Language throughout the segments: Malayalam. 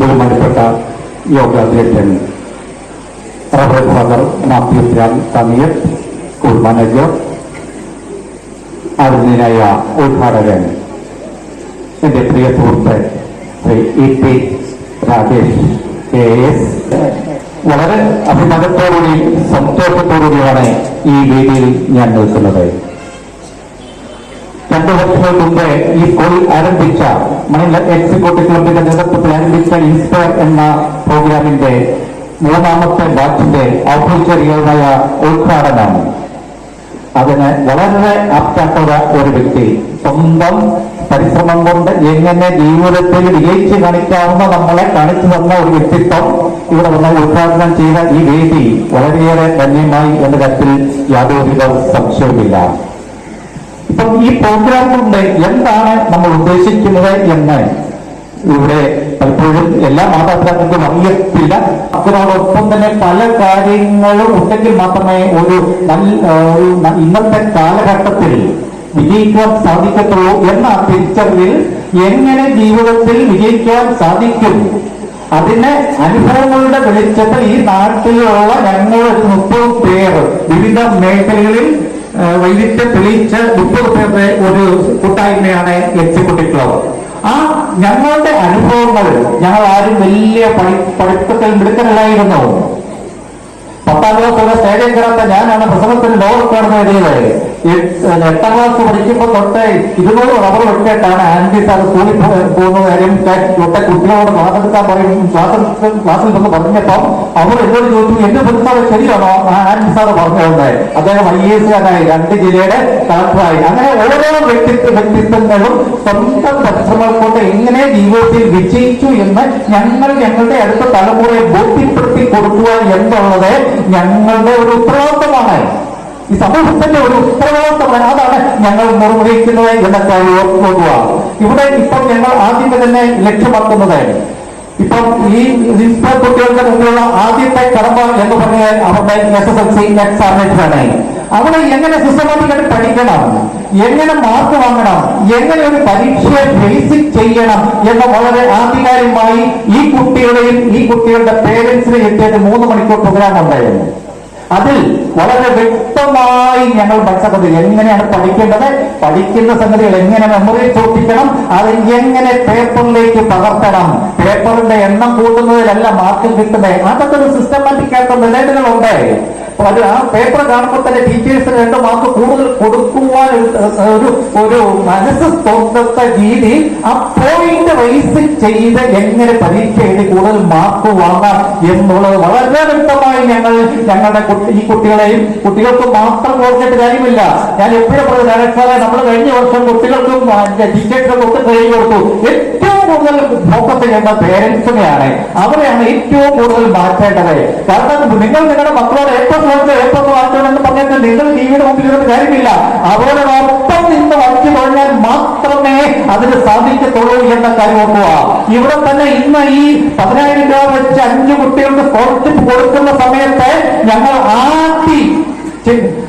ബഹുമാനപ്പെട്ട യോഗാധ്യക്ഷൻ rubber father Mathew Ram Thameer school manager ആദരണീയനായ ഉദ്ഘാടകൻ എന്റെ പ്രിയ സുഹൃത്ത് Shri E P Rajesh K S. വളരെ അഭിമാനത്തോടുകൂടി സന്തോഷത്തോടുകൂടിയാണ് ഈ വേദിയിൽ ഞാൻ നിൽക്കുന്നത്. രണ്ടു വർഷങ്ങൾ മുമ്പ് ഈ സ്കൂളിൽ ആരംഭിച്ച മണില എക്സിക്യൂട്ടീവ് ക്ലബിന്റെ നേതൃത്വത്തിൽ ആരംഭിച്ച ഇൻസ്പയർ എന്ന പ്രോഗ്രാമിന്റെ മൂന്നാമത്തെ ബാച്ചിന്റെ ഔപചാരികമായ ഉദ്ഘാടനം അതിന് വളരെ ആപ്റ്റായിട്ടുള്ള ഒരു വ്യക്തി. സ്വന്തം പരിശ്രമം കൊണ്ട് എങ്ങനെ ജീവിതത്തിൽ വിജയിച്ച് കാണിക്കാവുന്ന നമ്മളെ കാണിച്ചു തന്ന ഒരു വ്യക്തിത്വം ഇവിടെ വന്ന് ഉദ്ഘാടനം ചെയ്ത ഈ വേദി വളരെയേറെ ധന്യമായി എന്ന കാര്യത്തിൽ യാതൊരുവിധ സംശയവുമില്ല. ഇപ്പം ഈ പ്രോഗ്രാം കൊണ്ട് എന്താണ് നമ്മൾ ഉദ്ദേശിക്കുന്നത് എന്ന് ഇവിടെ പലപ്പോഴും എല്ലാ മാതാപിതാക്കൾക്കും അറിയത്തില്ല. അതിനോടൊപ്പം തന്നെ പല കാര്യങ്ങളും ഉണ്ടെങ്കിൽ മാത്രമേ ഒരു നല്ല ഇന്നത്തെ കാലഘട്ടത്തിൽ വിജയിക്കാൻ സാധിക്കത്തുള്ളൂ എന്ന തിരിച്ചറിവിൽ എങ്ങനെ ജീവിതത്തിൽ വിജയിക്കാൻ സാധിക്കും? അതിന്റെ അനുഭവങ്ങളുടെ വെളിച്ചത്തിൽ ഈ നാട്ടിലുള്ള ഞങ്ങൾ മുപ്പത് പേർ വിവിധ മേഖലകളിൽ വൈകിട്ട് തെളിയിച്ച് മുപ്പത് പേരുടെ ഒരു കൂട്ടായ്മയാണ് എക്സിക്യൂട്ടീവ് ആ ഞങ്ങളുടെ അനുഭവങ്ങൾ ഞങ്ങൾ ആരും വലിയ പഠി പഠിത്തത്തിൽ മിടുക്കനല്ലായിരുന്നു പത്താം ക്ലാസ് വരെ സ്റ്റേഡിയം കിടന്ന ഞാനാണ് പ്രസംഗത്തിന് ലോവർ കാണുന്ന എഴുതിയത് എട്ട്- ക്ലാസ് പഠിക്കുമ്പോൾ തൊട്ട് ഇരുന്നൂറ് റബ്ബർ വെട്ടിയിട്ടാണ് ആന്റി സാർ സ്കൂളിൽ പോകുന്ന കാര്യം തൊട്ട് കുട്ടികളോട് ക്ലാസ് എടുക്കാൻ പറയും. ക്ലാസ് ക്ലാസ്സിൽ നിന്ന് പറഞ്ഞപ്പം അവർ എന്നോട് ചോദിച്ചു എന്റെ പുസ്തകം ശരിയാണോ? ആന്റി സാർ പറഞ്ഞുകൊണ്ട്. അദ്ദേഹം ഐ എസ് കാരനായി രണ്ട് ജില്ലയുടെ കളക്ടറായി അങ്ങനെ ഓരോ വ്യക്തിത്വ വ്യക്തിത്വങ്ങളും സ്വന്തം പരിശ്രമം കൊണ്ട് എങ്ങനെ ജീവിതത്തിൽ വിജയിച്ചു എന്ന് ഞങ്ങൾ ഞങ്ങളുടെ അടുത്ത തലമുറയെ ബോധ്യപ്പെടുത്തി കൊടുക്കുക എന്നുള്ളത് ഞങ്ങളുടെ ഒരു ഉത്തരവാദിത്തമാണ്. ഈ സമൂഹത്തിന്റെ ഒരു ഉത്തരവാദിത്തമാണ്. അതാണ് ഞങ്ങൾ നിർവഹിക്കുന്നത് എന്നൊക്കെ ഓർക്കുക ഇവിടെ ഇപ്പം ഞങ്ങൾ ആദ്യമേ തന്നെ ലക്ഷ്യമാക്കുന്നത് ഇപ്പം ഈ ഇപ്പം കുട്ടികളുടെ മുമ്പിലുള്ള ആദ്യത്തെ കടമ്പ എന്ന് പറഞ്ഞാൽ അവരുടെ എസ് എസ് എൽ സി എക്സാമിനേഷനാണ് അവിടെ എങ്ങനെ സിസ്റ്റമാറ്റിക്കായിട്ട് പഠിക്കണം? എങ്ങനെ മാർക്ക് വാങ്ങണം? എങ്ങനെ ഒരു പരീക്ഷയെ ബേസിക് ചെയ്യണം എന്ന വളരെ ആധികാരികമായി ഈ കുട്ടികളെയും ഈ കുട്ടികളുടെ പേരൻസിനെ എത്തിയത് മൂന്ന് മണിക്കൂർ പ്രോഗ്രാം ഉണ്ടായിരുന്നു. അതിൽ വളരെ വ്യക്തമായി ഞങ്ങൾ മനസ്സിലാക്കുന്നത് എങ്ങനെയാണ് പഠിക്കേണ്ടത്? പഠിക്കുന്ന സംഗതികൾ എങ്ങനെ മെമ്മറിയിൽ സൂക്ഷിക്കണം? അത് എങ്ങനെ പേപ്പറിലേക്ക് പകർത്തണം? പേപ്പറിന്റെ എണ്ണം കൂട്ടുന്നതിലല്ല മാർക്ക് കിട്ടുന്നത്. അതൊക്കെ ഒരു സിസ്റ്റമാറ്റിക് ആയിട്ടുള്ള അപ്പൊ അത് പേപ്പർ കാണുമ്പോൾ തന്നെ ടീച്ചേഴ്സിന് രണ്ട് മാർക്ക് കൂടുതൽ കൊടുക്കുവാൻ ഒരു- ഒരു മനസ്സ് തോന്നത്ത രീതി ആ പോയിന്റ് വൈസ് ചെയ്ത് എങ്ങനെ പരീക്ഷ എഴുതി കൂടുതൽ മാർക്ക് വാങ്ങാം എന്നുള്ളത് വളരെ വ്യക്തമായി ഞങ്ങൾ ഞങ്ങളുടെ ഈ കുട്ടികളെയും കുട്ടികൾക്ക് മാത്രം ഓർക്കേണ്ട കാര്യമില്ല. ഞാൻ എപ്പോഴും പറഞ്ഞു ഡയറക്ടറെ നമ്മൾ കഴിഞ്ഞ വർഷം കുട്ടികൾക്കും ടീച്ചേഴ്സിനും ഒക്കെ ട്രെയിനിങ് കൊടുത്തു. ഏറ്റവും കൂടുതൽ ഫോക്കസ് ചെയ്യേണ്ട പേരൻസിനെയാണ് അവരെയാണ് ഏറ്റവും കൂടുതൽ മാറ്റേണ്ടത്. കാരണം നിങ്ങൾ നിങ്ങളുടെ മക്കളോട് ഏറ്റവും കൂടുതൽ ഏറ്റവും മാറ്റണമെന്ന് പറഞ്ഞിട്ട് നിങ്ങൾ ടിവിയുടെ മുമ്പിൽ ഇരുന്ന് കാര്യമില്ല. അവരോടൊപ്പം നിന്ന് വഞ്ചി കഴിഞ്ഞാൽ മാത്രമേ അതിന് സാധിക്കത്തുള്ളൂ എന്ന കാര്യം ഓർക്കുക. ഇവിടെ തന്നെ ഇന്ന് ഈ പതിനായിരം രൂപ വെച്ച് അഞ്ച് കുട്ടികൾക്ക് സ്കോളർഷിപ്പ് കൊടുക്കുന്ന സമയത്ത് ഞങ്ങൾ ആദ്യം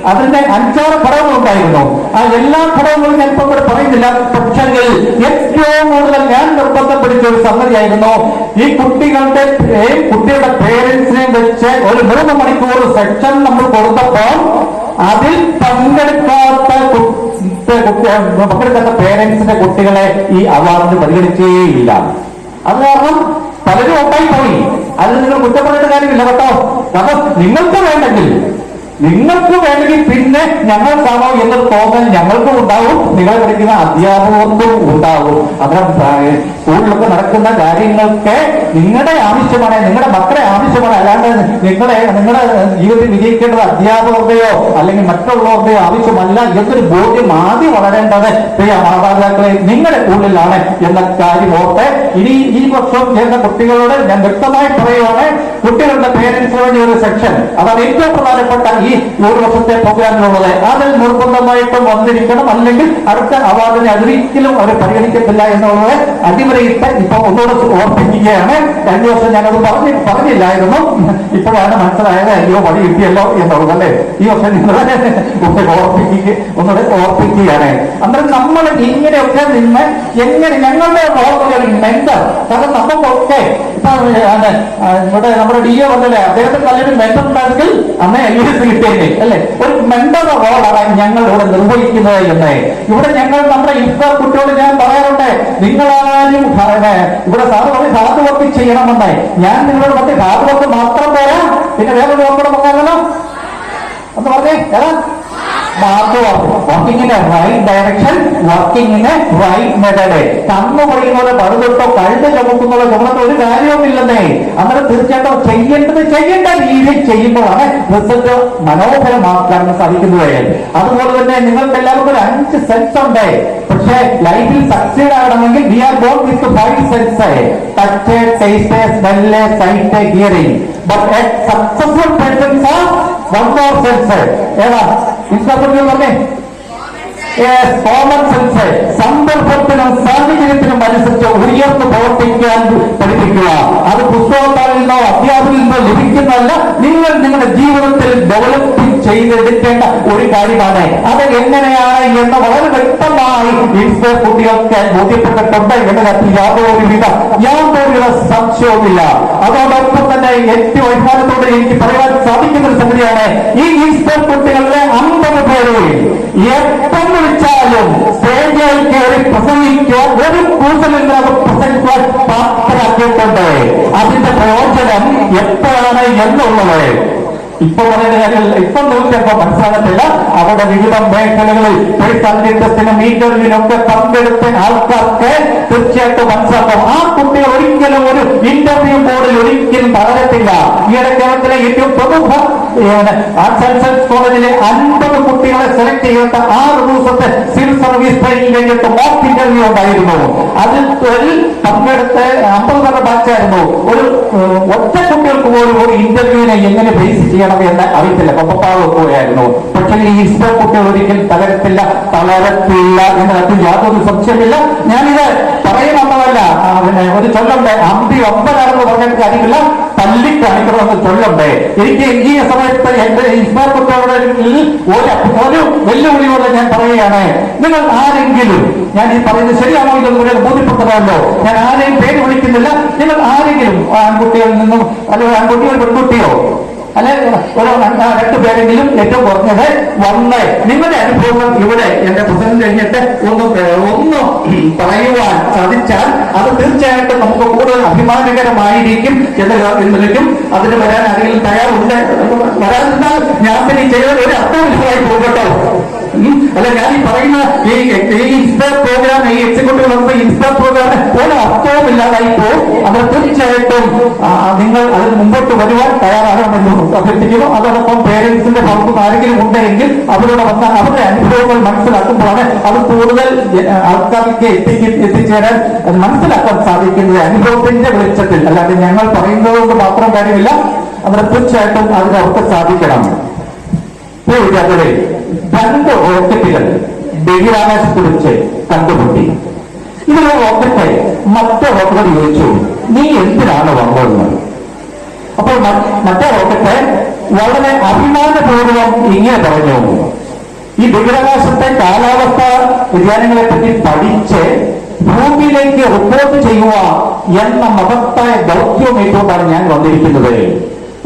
അതിന്റെ അഞ്ചാറ് ഘടകങ്ങളുണ്ടായിരുന്നു ആ എല്ലാ ഘടകങ്ങളും ഞാൻ ഇപ്പൊ ഇവിടെ പറയുന്നില്ല. പക്ഷെങ്കിൽ ഏറ്റവും കൂടുതൽ ഞാൻ നിർബന്ധം പിടിച്ച ഒരു സംഗതിയായിരുന്നു. ഈ കുട്ടികളുടെ കുട്ടിയുടെ പേരൻസിനെ വെച്ച് ഒരു മൂന്ന് മണിക്കൂർ സെക്ഷൻ നമ്മൾ കൊടുത്തപ്പോൾ അതിൽ പങ്കെടുക്കാത്ത പങ്കെടുക്കാത്ത പേരൻസിന്റെ കുട്ടികളെ ഈ അവാർഡിന് പരിഗണിച്ചേയില്ല അത് കാരണം പലരും ഒട്ടായി പോയി. അതിൽ നിങ്ങൾ കുറ്റപ്പെടേണ്ട കാര്യമില്ല കേട്ടോ. കാരണം നിങ്ങൾക്ക് വേണ്ടെങ്കിൽ നിങ്ങൾക്ക് വേണമെങ്കിൽ പിന്നെ ഞങ്ങൾക്കാണോ എന്ന തോന്നൽ ഞങ്ങൾക്കും ഉണ്ടാവും. നിങ്ങളെ പഠിക്കുന്ന അധ്യാപകർക്കും ഉണ്ടാവും. അതാണ് സ്കൂളിലൊക്കെ നടക്കുന്ന കാര്യങ്ങൾക്ക് നിങ്ങളുടെ ആവശ്യമാണ് നിങ്ങളുടെ മക്കളെ ആവശ്യമാണ്. അല്ലാണ്ട് നിങ്ങളെ നിങ്ങളുടെ ജീവിതത്തിൽ വിജയിക്കേണ്ടത് അധ്യാപകരുടെയോ അല്ലെങ്കിൽ മറ്റുള്ളവരുടെയോ ആവശ്യമല്ല എന്നൊരു ബോധ്യം ആദ്യം വളരേണ്ടത് പ്രിയ മാതാപിതാക്കളെ നിങ്ങളുടെ ഉള്ളിലാണ് എന്ന കാര്യം ഓർത്ത് ഇനി ഈ വർഷം ചേർന്ന കുട്ടികളോട് ഞാൻ വ്യക്തമായി പറയുവാണ്. കുട്ടികളുടെ പേരൻസിന് വേണ്ടി ഒരു സെക്ഷൻ അതാണ് ഏറ്റവും പ്രധാനപ്പെട്ട ഈ ഒരു വർഷത്തെ പ്രോഗ്രാമിനുള്ളത്. അതിൽ നിർബന്ധമായിട്ടും വന്നിരിക്കണം. അല്ലെങ്കിൽ അടുത്ത അവാർഡിനെ അതൊരിക്കലും അവർ പരിഗണിക്കത്തില്ല എന്നുള്ളത് അടിമരയിട്ട് ഇപ്പൊ ഒന്നുകൂടെ ഓർപ്പിക്കുകയാണ്. കഴിഞ്ഞ ദിവസം ഞാനത് പറഞ്ഞ് പറഞ്ഞില്ലായിരുന്നു. ഇപ്പോഴാണ് മനസ്സിലായത് അയ്യോ വഴി കിട്ടിയല്ലോ എന്നുള്ളത് അല്ലേ? ഈ വർഷം നിങ്ങൾ ഓർപ്പിക്കുക ഒന്നുകൂടെ ഓർപ്പിക്കുകയാണ്. അന്നേരം നമ്മൾ ഇങ്ങനെയൊക്കെ നിന്ന് എങ്ങനെ ഞങ്ങളുടെ മോഡൽ മെന്റർ കാരണം അതെ, ആ, ഇവിടെ നമ്മുടെ ഡി എ പറഞ്ഞല്ലേ അദ്ദേഹത്തിന് നല്ലൊരു മെന്റർ ഉണ്ടായിരുന്നെങ്കിൽ അമ്മയെ ഐ എസ് കിട്ടിയേനെ അല്ലെ? ഒരു മെന്റർ റോളാണ് ഞങ്ങൾ ഇവിടെ നിർവഹിക്കുന്നത് എന്ന്. ഇവിടെ ഞങ്ങൾ നമ്മുടെ ഇപ്പൊ കുട്ടിയോട് ഞാൻ പറയാറുണ്ട് നിങ്ങളാരും ഇവിടെ സാറ് പറഞ്ഞ് ഹാർഡ് വർക്ക് ചെയ്യണമെന്ന്. ഞാൻ നിങ്ങളോട് പറഞ്ഞ് ഹാർഡ് വർക്ക് മാത്രം പോരാ. പിന്നെ വേറെ വർക്കൂടെ പറഞ്ഞാലോ ഒന്ന് പറഞ്ഞേ ഏതാ a right direction working right method കണ്ണു പറയുന്നത് പഴുതൊട്ടോ കഴുത ചുമക്കുന്നുള്ള ചുമന്നോ ഒരു കാര്യവുമില്ലെന്നേ. അന്നേരം തീർച്ചയായിട്ടും ചെയ്യേണ്ടത് ചെയ്യേണ്ട രീതിയിൽ ചെയ്യുമ്പോഴാണ് റിസൾട്ട് മനോഹരമാക്കാൻ സാധിക്കുന്നത്. അതുപോലെ തന്നെ നിങ്ങൾക്ക് എല്ലാവർക്കും ഒരു അഞ്ച് സെൻസ് ഉണ്ട്. പക്ഷേ ലൈഫിൽ സക്സീഡ് ആകണമെങ്കിൽ we are born with five sense touch taste smell sight hearing but successful one sense ഏതാ? സെൻസ് സന്ദർഭത്തിനും സാഹചര്യത്തിനും അനുസരിച്ച് ഉയർന്നു പ്രവർത്തിക്കാൻ പഠിപ്പിക്കുക. അത് പുസ്തകത്താൽ നിന്നോ അധ്യാപകരിൽ നിന്നോ ലഭിക്കുന്നതല്ല. നിങ്ങൾ നിങ്ങളുടെ ജീവിതത്തിൽ ഡെവലപ്പ് ചെയ്തെടുക്കേണ്ട ഒരു കാര്യമാണ്. അത് എങ്ങനെയാണ് എന്ന് വളരെ വ്യക്തമായി ഇൻസ്പയർ കുട്ടികൾക്ക് ബോധ്യപ്പെട്ടിട്ടുണ്ട് എന്നതിനകത്ത് യാതൊരുവിധ യാതൊരുവിധ സംശയവുമില്ല. അതോടൊപ്പം തന്നെ ഏറ്റവും അഭിമാനത്തോടെ എനിക്ക് പറയാൻ സാധിക്കുന്ന ഒരു സംഗതിയാണ് ഈ ഇൻസ്പയർ കുട്ടികളിലെ അമ്പത് പേരിൽ എപ്പം വിളിച്ചാലും സ്റ്റേജിൽ കയറി പ്രസംഗിക്കാൻ ഒരു കൂട്ടലില്ലാതെ പ്രസംഗിക്കാൻ പ്രാപ്തരാക്കിയിട്ടുണ്ട്. അതിന്റെ പ്രയോജനം എപ്പോഴാണ് എന്നുള്ളത് ഇപ്പൊ പറയുന്ന കാര്യങ്ങൾ ഇപ്പം നോക്കിയപ്പോ മനസ്സിലാകത്തില്ല അവിടെ വിവിധ മേഖലകളിൽ പേഴ്സണൽ ടെസ്റ്റിനും ഇന്റർവ്യൂവിനും ഒക്കെ പങ്കെടുത്ത ആൾക്കാർക്ക് തീർച്ചയായിട്ടും മനസ്സിലാക്കും. ആ കുട്ടികൾ ഒരിക്കലും ഒരു ഇന്റർവ്യൂ ബോർഡിൽ ഒരിക്കലും തകരത്തില്ല ഈയിടെ കേരളത്തിലെ ഏറ്റവും പ്രമുഖ ആർട്സ് ആൻഡ് സയൻസ് കോളേജിലെ അൻപത് കുട്ടികളെ സെലക്ട് ചെയ്തിട്ട് ആറ് ദിവസത്തെ സിവിൽ സർവീസ് ട്രെയിനിങ് കഴിഞ്ഞിട്ട് മോക്ക് ഇന്റർവ്യൂ ഉണ്ടായിരുന്നു. അതിൽ പങ്കെടുത്ത് അമ്പത് പേരുടെ ബാച്ചായിരുന്നു ഒരു ഒറ്റ കുട്ടികൾക്ക് പോലും ഒരു ഇന്റർവ്യൂവിനെ എങ്ങനെ ഫേസ് ചെയ്യണം എന്ന് അറിയത്തില്ല. പോയായിരുന്നു പക്ഷേ ഈ ഇസ്ലാം കുട്ടികൾ ഒരിക്കലും തകരത്തില്ല തളരത്തില്ല എന്നതിൽ യാതൊരു സംശയമില്ല ഞാനിത് പറയുന്നതല്ല പിന്നെ ഒരു ചൊല്ലുണ്ട് അമ്പി ഒമ്പതാണെന്ന് പറഞ്ഞിട്ട് കാര്യമില്ല. തല്ലി ചൊല്ലണ്ടേ. എനിക്ക് ഈ സമയത്ത് എന്റെ ഇസ്ലാം കുട്ടികളുടെ ഒരു ഒരു വെല്ലുവിളിയോടെ ഞാൻ പറയുകയാണ്. നിങ്ങൾ ആരെങ്കിലും ഞാൻ ഈ പറയുന്നത് ശരിയാണോ ഇല്ലെന്ന് കൂടെ ബോധ്യപ്പെട്ടതല്ലോ ഞാൻ ആരെയും പേര് വിളിക്കുന്നില്ല. നിങ്ങൾ ആരെങ്കിലും ആൺകുട്ടികളിൽ നിന്നും അല്ലെങ്കിൽ ആൺകുട്ടിയോ പെൺകുട്ടിയോ അല്ലെ? ഒരു രണ്ട് പേരെങ്കിലും ഏറ്റവും കുറഞ്ഞത് വന്ന്. നിങ്ങളുടെ അനുഭവം ഇവിടെ എന്റെ പ്രസംഗം കഴിഞ്ഞിട്ട് ഒന്ന് ഒന്ന് പറയുവാൻ സാധിച്ചാൽ അത് തീർച്ചയായിട്ടും നമുക്ക് കൂടുതൽ അഭിമാനകരമായിരിക്കും എന്ന് എന്നിരിക്കും അതിന് വരാൻ ആരെങ്കിലും തയ്യാറുണ്ട്? വരാതിരുന്നാൽ ഞാൻ പിന്നെ ചെയ്യാൻ ഒരു അർത്ഥമില്ലായി പോകട്ടോ. അല്ല ഞാൻ ഈ പറയുന്ന ഈ ഇൻസ്പയർ പ്രോഗ്രാം ഈ എക്സിക്യൂട്ടീവ് നമുക്ക് ഇൻസ്പയർ പ്രോഗ്രാം ഒരു അർത്ഥവുമില്ലാതായി പോകും അത് തീർച്ചയായിട്ടും നിങ്ങൾ അതിന് മുമ്പോട്ട് വരുവാൻ തയ്യാറാകണമെന്ന് അഭ്യർത്ഥിക്കുന്നു. അതോടൊപ്പം പേരൻസിന്റെ ഭാഗത്ത് നിന്ന് ആരെങ്കിലും ഉണ്ടെങ്കിൽ അവരോട് വന്ന അവരുടെ അനുഭവങ്ങൾ മനസ്സിലാക്കുമ്പോഴാണ് അത് കൂടുതൽ ആൾക്കാർക്ക് എത്തിക്കും എത്തിച്ചേരാൻ മനസ്സിലാക്കാൻ സാധിക്കുന്നത്. അനുഭവത്തിന്റെ വെളിച്ചത്തിൽ. അല്ലാതെ ഞങ്ങൾ പറയുന്നത് കൊണ്ട് മാത്രം കാര്യമില്ല. അവരെ തീർച്ചയായിട്ടും അതിനവർക്ക് സാധിക്കണം. പ്രിയ വിദ്യാർത്ഥികളെ രണ്ട് റോക്കറ്റുകൾ ബഹിരാകാശത്ത് വെച്ച് കണ്ടുമുട്ടി. ഇതിലെ റോക്കറ്റ് മറ്റേ റോക്കറ്റ് ചോദിച്ചു നീ എന്തിനാണ് വന്നതെന്ന്? അപ്പോൾ മറ്റേ റോക്കറ്റ് വളരെ അഭിമാനപൂർവം ഇങ്ങനെ പറഞ്ഞു. ഈ ബഹിരാകാശത്തെ കാലാവസ്ഥ വ്യതിയാനങ്ങളെ പറ്റി പഠിച്ച് ഭൂമിയിലേക്ക് റിപ്പോർട്ട് ചെയ്യുക എന്ന മഹത്തായ ദൗത്യമേറ്റുകൊണ്ടാണ് ഞാൻ വന്നിരിക്കുന്നത്.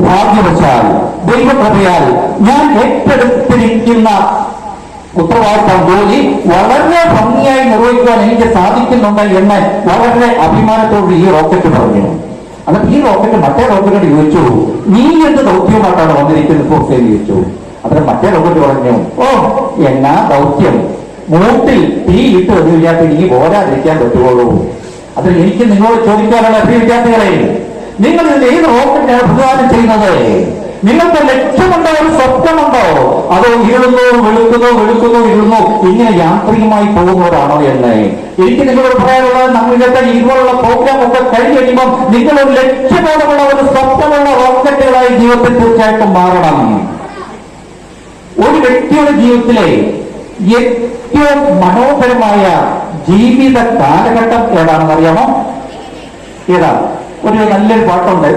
ഭാഗ്യവശാൽ ദൈവകൃപയാൽ ഞാൻ ഏറ്റെടുത്തിരിക്കുന്ന ഉത്തരവാദിത്തം ജോലി വളരെ ഭംഗിയായി നിർവഹിക്കുവാൻ എനിക്ക് സാധിക്കുന്നുണ്ട് എന്ന് വളരെ അഭിമാനത്തോട് ഈ റോക്കറ്റ് പറഞ്ഞു. എന്നിട്ട് ഈ റോക്കറ്റ് മറ്റേ റോക്കറ്റിനോട് ചോദിച്ചു നീ എന്ത് ദൗത്യമായിട്ടാണ് വന്നിരിക്കുന്നത്? ഫോർസേന്ന് ചോദിച്ചു. അതിന് മറ്റേ റോക്കറ്റ് പറഞ്ഞു ഓ എന്നാ ദൗത്യം. മൂട്ടിൽ തീ ഇട്ട് വന്നു കഴിഞ്ഞാൽ എനിക്ക് പോരാതിരിക്കാൻ പറ്റുള്ളൂ അതിൽ എനിക്ക് നിങ്ങളോട് ചോദിക്കാനുള്ള പ്രിയ വിദ്യാർത്ഥികളെ നിങ്ങൾ ഇതിൽ ഏത് റോക്കറ്റാണ് പ്രതിദാനം ചെയ്യുന്നത്? നിങ്ങൾക്ക് ലക്ഷ്യമുണ്ടോ ഒരു സ്വപ്നമുണ്ടോ അതോ ഇരുളുന്നു വെളുക്കുന്നു വെളുക്കുന്നു ഇരുളുന്നു ഇങ്ങനെ യാന്ത്രികമായി പോകുന്നവരാണോ എന്ന്? എനിക്ക് നിങ്ങളോട് പറയാനുള്ളത് നമ്മളിതൊക്കെ ഇതുപോലുള്ള പ്രോഗ്രാം ഒക്കെ കഴിഞ്ഞ് കഴിയുമ്പോൾ നിങ്ങളൊരു ലക്ഷ്യബോധമുള്ള ഒരു സ്വപ്നമുള്ള റോക്കറ്റുകളായി ജീവിതത്തിൽ തീർച്ചയായിട്ടും മാറണം. ഒരു വ്യക്തിയുടെ ജീവിതത്തിലെ ഏറ്റവും മനോഹരമായ ജീവിത കാലഘട്ടം ഏതാണെന്ന് അറിയാമോ ഏതാ? ഒരു നല്ലൊരു പാട്ടുണ്ട്.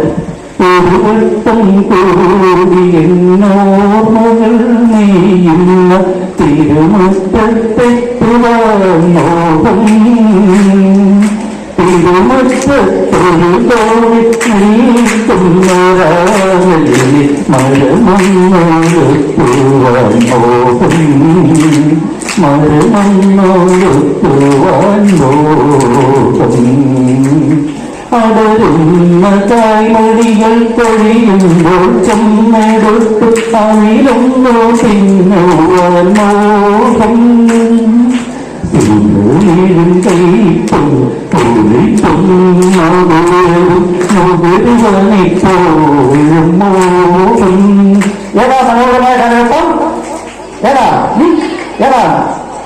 വട്ടം കൂടി എന്നോർമ്മകൾ നെയ്യുന്ന മൂടി നിൽക്കുന്നൊരാളിൽ മരമണ്ണോട് പൂവാൻ മോഹം മരമണ്ണോട് പൂവാൻ മോഹം അടരുന്ന തായ്മൊഴികൾ കഴിയുമ്പോൾ ചെന്നെടുത്ത് അയിലൊന്നു തിന്നുവാൻ മോഹം വീഴും കൈപ്പും പൊളിപ്പും മുതിരുവനിപ്പോഴും മോഹം ഏതാ മനോഹരമായ കാലഘട്ടം ഏതാ ഉം? ഏതാ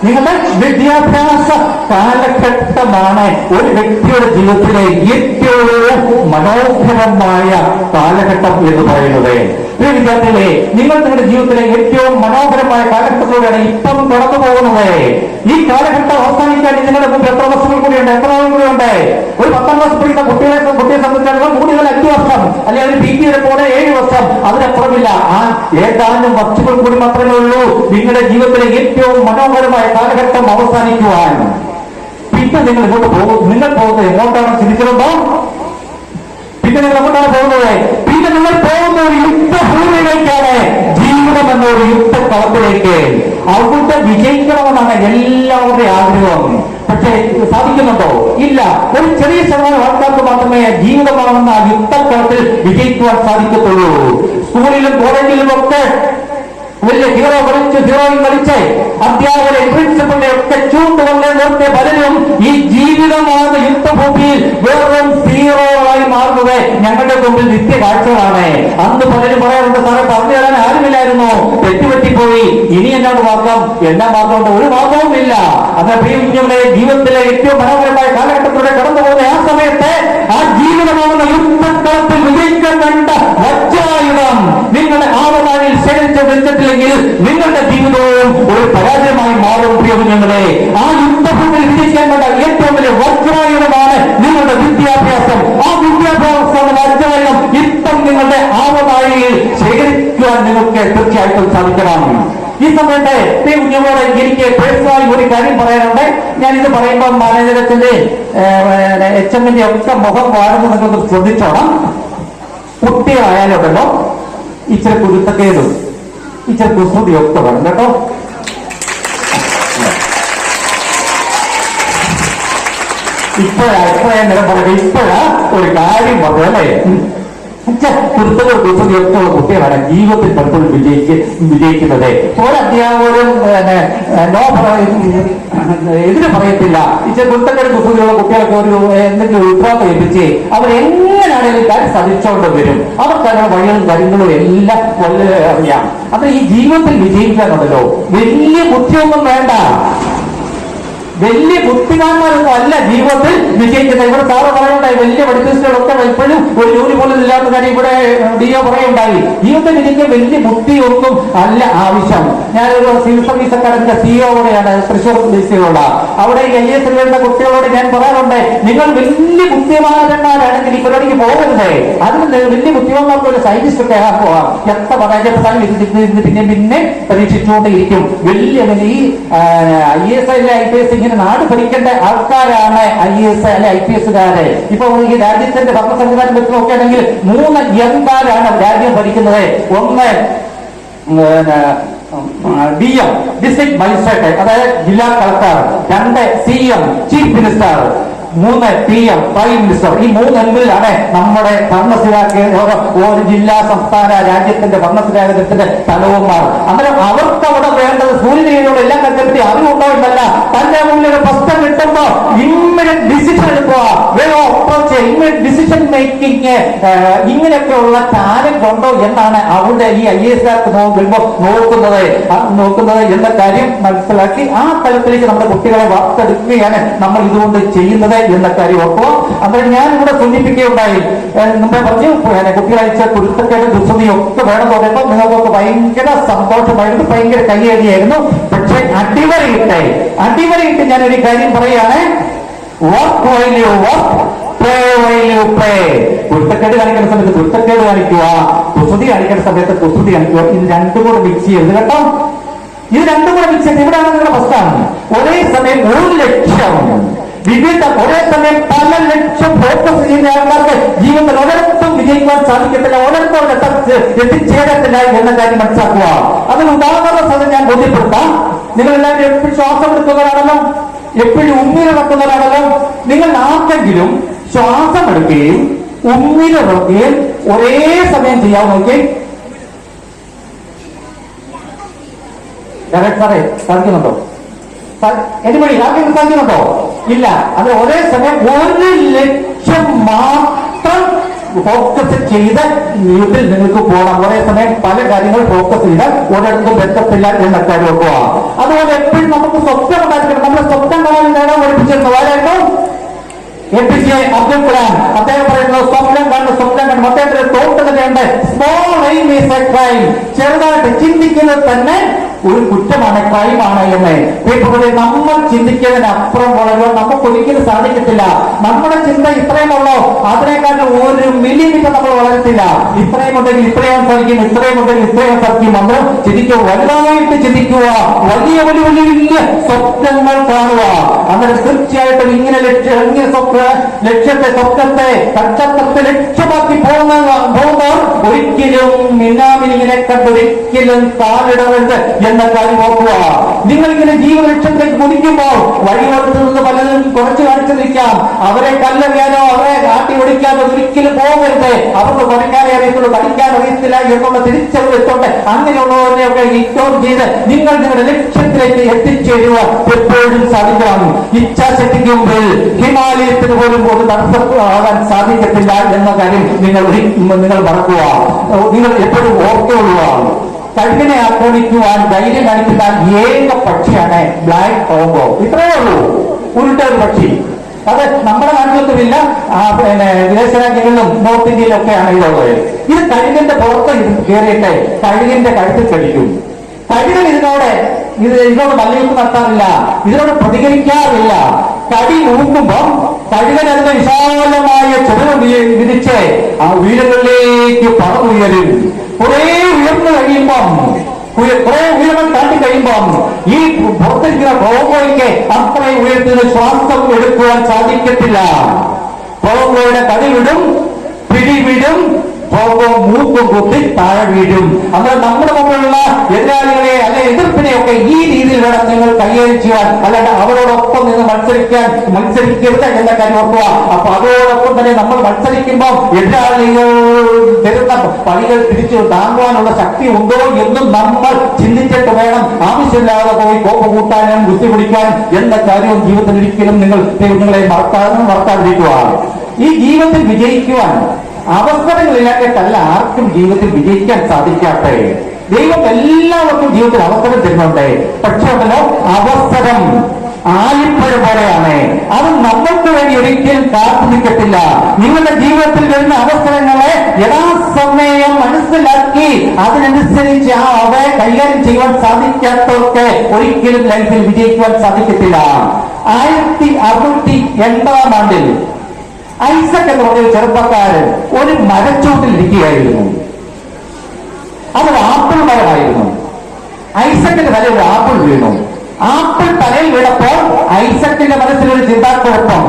നിങ്ങളുടെ വിദ്യാഭ്യാസ കാലഘട്ടമാണ് ഒരു വ്യക്തിയുടെ ജീവിതത്തിലെ ഏറ്റവും മനോഹരമായ കാലഘട്ടം എന്ന് പറയുന്നത്. പ്രിയ വിദ്യാർത്ഥികളെ നിങ്ങൾ നിങ്ങളുടെ ജീവിതത്തിലെ ഏറ്റവും മനോഹരമായ കാലഘട്ടത്തിലൂടെയാണ് ഇപ്പം കടന്നു പോകുന്നത്. ഈ കാലഘട്ടം അവസാനിക്കാൻ നിങ്ങളുടെ മുമ്പ് എത്ര വർഷങ്ങൾ കൂടിയുണ്ട്? എത്ര ആളുകൾ കൂടിയുണ്ട്? ഒരു പത്താം ക്ലാസ് പഠിക്കുന്ന കുട്ടികളെ കുട്ടിയെ സംബന്ധിച്ചിടത്തോളം കൂടുതൽ അഞ്ച് വർഷം അല്ലെങ്കിൽ ഒരു പി ടിയുടെ പോലെ ഏഴ് വർഷം അതിനപ്പുറമില്ല. ആ ഏതാനും വർഷങ്ങൾ കൂടി മാത്രമേ ഉള്ളൂ നിങ്ങളുടെ ജീവിതത്തിലെ ഏറ്റവും മനോഹരമായ കാലഘട്ടം അവസാനിക്കുവാൻ. പിന്നെ നിങ്ങൾ ഇങ്ങോട്ട് പോകും നിങ്ങൾ പോകുന്നത് എങ്ങോട്ടാണ് ചിന്തിച്ചിരുന്നോ പിന്നെ നിങ്ങൾ എങ്ങോട്ടാണ് പോകുന്നത്? നിങ്ങൾ പോകുന്ന ഒരു യുദ്ധഭൂമിയിലേക്കാണ് ജീവിതം എന്ന ഒരു യുദ്ധക്കളത്തിലേക്ക്. അവിടെ വിജയിക്കണമെന്നാണ് എല്ലാവരുടെയും ആഗ്രഹം. പക്ഷേ സാധിക്കുന്നുണ്ടോ? ഇല്ല. ഒരു ചെറിയ ശതമാനം ആൾക്കാർക്ക് മാത്രമേ ജീവിതമാണെന്ന ആ യുദ്ധക്കളത്തിൽ വിജയിക്കുവാൻ സാധിക്കത്തുള്ളൂ. സ്കൂളിലും കോളേജിലും ഒക്കെ വലിയ ഹീറോ കളിച്ച് ഹീറോയിൻ കളിച്ച് അധ്യാപകരെ പ്രിൻസിപ്പളിനെ ഒക്കെ ചൂണ്ടുകൊണ്ട് നിർത്തിയ പലരും ഈ ജീവിതമാണ് യുദ്ധഭൂമിയിൽ വെറും ഹീറോ ആയി മാറുന്നത് ഞങ്ങളുടെ മുമ്പിൽ നിത്യ കാഴ്ചകളാണ്. അന്ന് പലരും പറയാറുണ്ട് സാറേ പറഞ്ഞു തരാൻ ആരുമില്ലായിരുന്നു. തെറ്റുപറ്റിപ്പോയി ഇനി എന്നാണ് മാർഗം? എന്നാ മാർഗമുണ്ട് ഒരു മാർഗവും ഇല്ല. അന്ന് പ്രിയങ്ങളുടെ ജീവിതത്തിലെ ഏറ്റവും മനോഹരമായ കാലഘട്ടത്തിലൂടെ കടന്നു പോകുന്ന ആ സമയത്ത് ആ ജീവിതമാകുന്ന യുദ്ധക്കളത്തിൽ വിജയിക്കാൻ കണ്ട വജ്രായുധം നിങ്ങളുടെ ആവനാഴിൽ ശേഖരിച്ച് വെച്ചിട്ടില്ലെങ്കിൽ നിങ്ങളുടെ ജീവിതവും ഒരു പരാജയമായി മാറും പ്രിയമുങ്ങളെ ആ യുദ്ധഭൂമിയിൽ വിജയിക്കാൻ വേണ്ട ഏറ്റവും വലിയ വജ്രായുധമാണ് നിങ്ങളുടെ വിദ്യാഭ്യാസം. ആ വിദ്യാഭ്യാസം വജ്രായുധം ഇപ്പം നിങ്ങളുടെ ആവതായി ശേഖരിക്കുവാൻ നിങ്ങൾക്ക് തീർച്ചയായിട്ടും സാധിക്കണം. ഈ സമയത്ത് കുഞ്ഞുങ്ങളോട് എനിക്ക് പേഴ്സണലായി ഒരു കാര്യം പറയാനുണ്ട്. ഞാൻ ഇത് പറയുമ്പോൾ മാനേജരത്തിന്റെ എച്ച് എമ്മിന്റെ ഒക്കെ മുഖം വാടുന്നത് നിങ്ങൾക്ക് ശ്രദ്ധിച്ചോണം. കുട്ടികളായാലുണ്ടല്ലോ. ഇച്ചിരി കുരുത്തക്കേടും ഇച്ചിരി കുസൃതിയൊക്കെ വേണം കേട്ടോ? ഇപ്പോഴാ ഇപ്പോഴാ നില പറയുക ഇപ്പോഴാ ഒരു കാര്യം പറഞ്ഞു അല്ലേ? കുസൃതിയൊക്കെ ഉള്ള കുട്ടികളാണ് ജീവിതത്തിൽ പലപ്പോഴും വിജയിക്ക് വിജയിക്കുന്നത് ഒരധ്യാപകരും പിന്നെ, നോ എതിര് പറയത്തില്ല ഇച്ചിരി കുരുത്തക്കേട് കുസൃതിയുള്ള കുട്ടികൾക്ക് ഒരു എന്തെങ്കിലും ഉത്തരവാദിത്തം ഏൽപ്പിച്ച് അവരെങ്ങനെയാണെങ്കിലും കാര്യം സഹിച്ചുകൊണ്ട് വരും അവർക്ക് അതിനുള്ള വഴികളും കാര്യങ്ങളും എല്ലാം വളരെ അറിയാം അപ്പൊ ഈ ജീവിതത്തിൽ വിജയിക്കാനുണ്ടല്ലോ വലിയ ബുദ്ധിയൊന്നും വേണ്ട വലിയ ബുദ്ധിമാന്മാരൊന്നും അല്ല ജീവിതത്തിൽ. വിജയിക്കുന്നത് ഇവിടെ സാറ് പറയുണ്ടായി വലിയ പഠിപ്പിസ്റ്റുകളൊക്കെ ഇപ്പോഴും ഒരു ജോലി പോലും ഇല്ലാത്ത കാര്യം ഇവിടെ ഡിഒ പറയുണ്ടായി ജീവിതത്തിൽ എനിക്ക് വലിയ ബുദ്ധിയൊന്നും അല്ല ആവശ്യം ഞാനൊരു സിവിൽ സർവീസ് അക്കാദമിന്റെ സിഇഒ കൂടെയാണ് തൃശ്ശൂർ ഡിസ്ട്രിക്റ്റിലുള്ള. അവിടെ ഈ ഐ എസ് എല്ലിന്റെ കുട്ടികളോട് ഞാൻ പറയാറുണ്ട് നിങ്ങൾ വലിയ ബുദ്ധിമാന്മാരാണെങ്കിൽ ഈ പരിപാടിക്ക് പോകരുത്. അതിന് വലിയ ബുദ്ധിമാന്മാർക്ക് ഒരു സയന്റിസ്റ്റ് ഒക്കെ പോവാം. എത്ര പരാജയപ്പെട്ടാലും പിന്നെ പിന്നെ പരീക്ഷിച്ചുകൊണ്ടേയിരിക്കും. വലിയ ഈ I S I I P S ഇങ്ങനെ നാട് ഭരിക്കേണ്ട ആൾക്കാരാണ് ഐ എസ് അല്ലെ ഐ പി എസുകാര് ഇപ്പൊ ഈ രാജ്യത്തിന്റെ ഭരണ സംവിധാനം വെച്ച് നോക്കുകയാണെങ്കിൽ മൂന്ന് എംകാരാണ് രാജ്യം ഭരിക്കുന്നത്. ഒന്ന് ഡി എം ഡിസ്ട്രിക്ട് മജിസ്ട്രേറ്റ് അതായത് ജില്ലാ കളക്ടർ രണ്ട് സി എം ചീഫ് മിനിസ്റ്റർ മൂന്ന് പി എം പ്രൈം മിനിസ്റ്റർ. ഈ മൂന്ന് എംപിലാണ് നമ്മുടെ ഭരണസ്ഥിരാക്കി ഒരു ജില്ലാ സംസ്ഥാന രാജ്യത്തിന്റെ ഭരണസ്ഥിരാകത്തിന്റെ തലവന്മാർ. അന്നേരം അവർക്ക് അവിടെ വേണ്ടത് സൂര്യനോട് ഇമ്മീഡിയറ്റ് ഡിസിഷൻ എടുക്കുക. Of approach immediate decision making ഇങ്ങനെയൊക്കെയുള്ള ടാലന്റ് ഉണ്ടോ എന്നാണ് അവിടെ ഈ ഐ എസ് ആർക്ക് നോക്കുമ്പോൾ നോക്കുന്നത്. നോക്കുന്നത് എന്ന കാര്യം മനസ്സിലാക്കി ആ തലത്തിലേക്ക് നമ്മുടെ കുട്ടികളെ വാർത്തെടുക്കുകയാണ് നമ്മൾ ഇതുകൊണ്ട് ചെയ്യുന്നത് എന്ന കാര്യം ഓർക്കുക. അന്നേരം ഞാൻ ഇവിടെ സൂചിപ്പിക്കുകയുണ്ടായി നമ്മുടെ പറഞ്ഞു കുട്ടികളയച്ച കുരുത്തക്കേട് ദുസ്സതിയും ഒക്കെ വേണം പറയുമ്പോൾ നിങ്ങൾക്കൊക്കെ ഭയങ്കര സന്തോഷമായിരുന്നു. ഭയങ്കര കൈയടിയായിരുന്നു പക്ഷെ അടിവരയിട്ട് അടിവരയിട്ട് ഞാൻ ഒരു കാര്യം പറയാണ്. Work while you work play while you play കുരുത്തക്കേട് കാണിക്കുന്ന സമയത്ത് കുരുത്തക്കേട് കാണിക്കുക. കുസൃതി കാണിക്കുന്ന സമയത്ത് കുസൃതി കാണിക്കുക. ഇത് രണ്ടും കൂടെ മിക്സ് ചെയ്യരുത് കേട്ടോ. ഇത് രണ്ടും കൂടെ മിക്സ് ചെയ്ത് ഇവിടെയാണ് നിങ്ങളുടെ പ്രസ്ഥാനം ഒരേ സമയം ഒരു ലക്ഷ്യം. വിവിധ ഒരേ സമയം പല ലക്ഷം ഫോക്കസ് ചെയ്യുന്ന ആൾക്കാർക്ക് ജീവിതത്തിൽ ഒരിടത്തും വിജയിക്കുവാൻ സാധിക്കത്തില്ല ഒരിടത്തും എത്തിച്ചേരത്തില്ല എന്ന കാര്യം മനസ്സിലാക്കുക. അതിന് ഉദാഹരണ സ്ഥലം ഞാൻ ബോധ്യപ്പെടുത്താം. നിങ്ങൾ എല്ലാവരും എപ്പോഴും ശ്വാസം എടുക്കുന്നവരാണല്ലോ? എപ്പോഴും ഉമ്മിൽ നടക്കുന്നവരാണല്ലോ? നിങ്ങൾ ആർക്കെങ്കിലും ശ്വാസം എടുക്കുകയും ഉമ്മിലിറക്കുകയും ഒരേ സമയം ചെയ്യാൻ നോക്കി. സാറേ സാധിക്കുന്നുണ്ടോ? എന്നുപടി ആർക്കും സാധിക്കുന്നുണ്ടോ? ഇല്ല. അത് ഒരേ സമയം ഒരു ലക്ഷം മാത്രം ഫോക്കസ് ചെയ്ത് ഇതിൽ നിങ്ങൾക്ക് പോകണം ഒരേ സമയം പല കാര്യങ്ങൾ ഫോക്കസ് ചെയ്ത് ഒരിടത്തും ബന്ധത്തില്ല എന്ന കാര്യം ഓർക്കുക. അതുപോലെ എപ്പോഴും നമുക്ക് സ്വപ്നം ഉണ്ടായിരിക്കണം. നമ്മുടെ സ്വപ്നം കാണാൻ നേടാൻ പഠിപ്പിച്ചിരുന്നു ആരായിരുന്നു A P J Abdul Kalam അദ്ദേഹം പറയുന്നത് സ്വപ്നം കണ്ട് സ്വപ്നം കണ്ട് അദ്ദേഹത്തിന്റെ തോട്ട് തന്നെയുണ്ട് small aim is a crime ചെറുതായിട്ട് ചിന്തിക്കുന്നത് തന്നെ ഒരു കുറ്റമാണ് ക്രൈമാണ് എന്ന്. പ്രിയപ്പെട്ടവരെ നമ്മൾ ചിന്തിക്കുന്നതിനപ്പുറം വളരുവാൻ നമുക്ക് ഒരിക്കലും സാധിക്കത്തില്ല. നമ്മുടെ ചിന്ത ഇത്രയും ഉള്ളോ അതിനേക്കാൾ ഒരു മില്ലിമീറ്റർ നമ്മൾ വളരത്തില്ല. ഇത്രയും ഉണ്ടെങ്കിൽ ഇത്രയും സാധിക്കും ഇത്രയും ഉണ്ടെങ്കിൽ ഇത്രയും സാധിക്കും നമ്മൾ ചിന്തിക്കുക വലുതായിട്ട് ചിന്തിക്കുക. വലിയ വലിയ വലിയ സ്വപ്നങ്ങൾ കാണുക. അങ്ങനെ തീർച്ചയായിട്ടും ഇങ്ങനെ ലക്ഷ്യ ഇങ്ങനെ സ്വപ്ന ലക്ഷ്യത്തെ സ്വപ്നത്തെ കച്ചത്തത്തെ ലക്ഷ്യമാക്കി പോകുന്ന പോകുമ്പോൾ ഒരിക്കലും മിന്നാമിനിങ്ങനെ കണ്ടൊരിക്കലും എന്ന കാര്യം ഓർക്കുക. നിങ്ങൾ ഇങ്ങനെ ജീവ ലക്ഷ്യത്തിലേക്ക് കുതിക്കുമ്പോൾ വഴിയോരത്ത് നിന്ന് പലരും കുറച്ച് കാണിച്ചു നിൽക്കാം. അവരെ കല്ലെറിയാനോ അവരെ കാട്ടി ഓടിക്കാനോ ഒരിക്കലും പോകരുത്. അവർക്ക് പഠിക്കാനേ അറിയത്തുള്ളൂ പഠിക്കാൻ അറിയത്തില്ല എന്നുള്ള തിരിച്ചറിവ് എത്തോട്ടെ അങ്ങനെയുള്ളവരെയൊക്കെ ഇഗ്നോർ ചെയ്ത് നിങ്ങൾ നിങ്ങളുടെ ലക്ഷ്യത്തിലേക്ക് എത്തിച്ചേരുക. എപ്പോഴും സാധിക്കണം. ഇച്ഛാശക്തിക്ക് മുമ്പിൽ ഹിമാലയത്തിന് പോലും ഒരു തടസ്സമാകാൻ സാധിക്കത്തില്ല എന്ന കാര്യം നിങ്ങൾ നിങ്ങൾ മറക്കുക. നിങ്ങൾ എപ്പോഴും ഓർത്തുകൊള്ളുക. കഴുകിനെ ആക്രമിക്കുവാൻ ധൈര്യം കാണിക്കുന്ന ഏക പക്ഷിയാണ് ബ്ലാക്ക് കോംബോ. ഇത്രയേ ഉള്ളൂ. ഉരുട്ട ഒരു പക്ഷി. അത് നമ്മുടെ നാട്ടിലൊന്നുമില്ല. പിന്നെ വിദേശ രാജ്യങ്ങളിലും നോർത്ത് ഇന്ത്യയിലും ആണ് ഇതുള്ളത് ഇത് കഴുകിന്റെ പുറത്ത് കയറിയിട്ട് കഴുകിന്റെ കഴുത്തിൽ കടിക്കും കഴുകൻ ഇതിനോട് ഇത് ഇതിനോട് മല്ലയുദ്ധം നടത്താറില്ല. ഇതിനോട് പ്രതികരിക്കാറില്ല. കടി ഊക്കുമ്പം അതിന്റെ വിശാലമായ ചെറുത് വിരിച്ച് ആ ഉയരങ്ങളിലേക്ക് പറന്നുയരും. കുറെ ഉയർന്നു കഴിയുമ്പം കുറെ ഉയരം താണ്ടി കഴിയുമ്പം ഈ പുറത്തിരിക്കുന്ന റോബോയ്ക്ക് അത്രയും ഉയരത്തിന് ശ്വാസം എടുക്കുവാൻ സാധിക്കത്തില്ല. റോബോയുടെ കടിവിടും പിടിവിടും റോബോ മൂക്കും കുത്തി താഴെ വീഴും. എന്നാൽ നമ്മുടെ മുമ്പിലുള്ള എതിരാളികളെ അല്ലെ എതിർപ്പിനെയൊക്കെ ഈ രീതിയിൽ വേണം നിങ്ങൾ കൈകാര്യം ചെയ്യാൻ അല്ലാണ്ട് അവരോടൊപ്പം നിന്ന് മത്സരിക്കാൻ മത്സരിക്കരുത് എന്ന കാര്യം ഓർക്കുക. അപ്പൊ അതോടൊപ്പം തന്നെ നമ്മൾ മത്സരിക്കുമ്പോൾ എതിരാളികൾ തരുന്ന പണികൾ തിരിച്ചു താങ്ങുവാനുള്ള ശക്തി ഉണ്ടോ എന്നും നമ്മൾ ചിന്തിച്ചിട്ട് വേണം. ആവശ്യമില്ലാതെ പോയി കോപ്പ് കൂട്ടാനും ബുദ്ധി പിടിക്കാനും എന്ന കാര്യവും ജീവിതത്തിൽ ഒരിക്കലും നിങ്ങൾ നിങ്ങളെ മറക്കാതെ മറക്കാതിരിക്കുക. ഈ ജീവിതത്തിൽ വിജയിക്കുവാൻ അവസരങ്ങളില്ലാത്തല്ല ആർക്കും ജീവിതത്തിൽ വിജയിക്കാൻ സാധിക്കാത്തേ ദൈവം എല്ലാവർക്കും ജീവിതത്തിൽ അവസരം തരുന്നുണ്ട്. പക്ഷെ ഉണ്ടല്ലോ അവസരം ആലിപ്പഴ പോലെയാണ്. അത് നമ്മൾക്ക് വേണ്ടി ഒരിക്കലും കാത്തു നിൽക്കത്തില്ല നിങ്ങളുടെ ജീവിതത്തിൽ വരുന്ന അവസരങ്ങളെ യഥാസമയം മനസ്സിലാക്കി അതിനനുസരിച്ച് ആ അവയെ കൈകാര്യം ചെയ്യാൻ സാധിക്കാത്തവർക്ക് ഒരിക്കലും ലൈഫിൽ വിജയിക്കുവാൻ സാധിക്കത്തില്ല. ആയിരത്തി അറുന്നൂറ്റി എൺപതാം ആണ്ടിൽ ഐസക് എന്ന് പറഞ്ഞ ഒരു ചെറുപ്പക്കാരൻ ഒരു മരച്ചൂട്ടിൽ ഇരിക്കുകയായിരുന്നു. അതൊരു ആപ്പിൾ മരമായിരുന്നു. ഐസക്കിന്റെ തലയിൽ ഒരു ആപ്പിൾ വീണു. ആപ്പിൾ തലയിൽ വീണപ്പോൾ ഐസക്കിന്റെ മനസ്സിലൊരു ചിന്താക്കുഴപ്പം.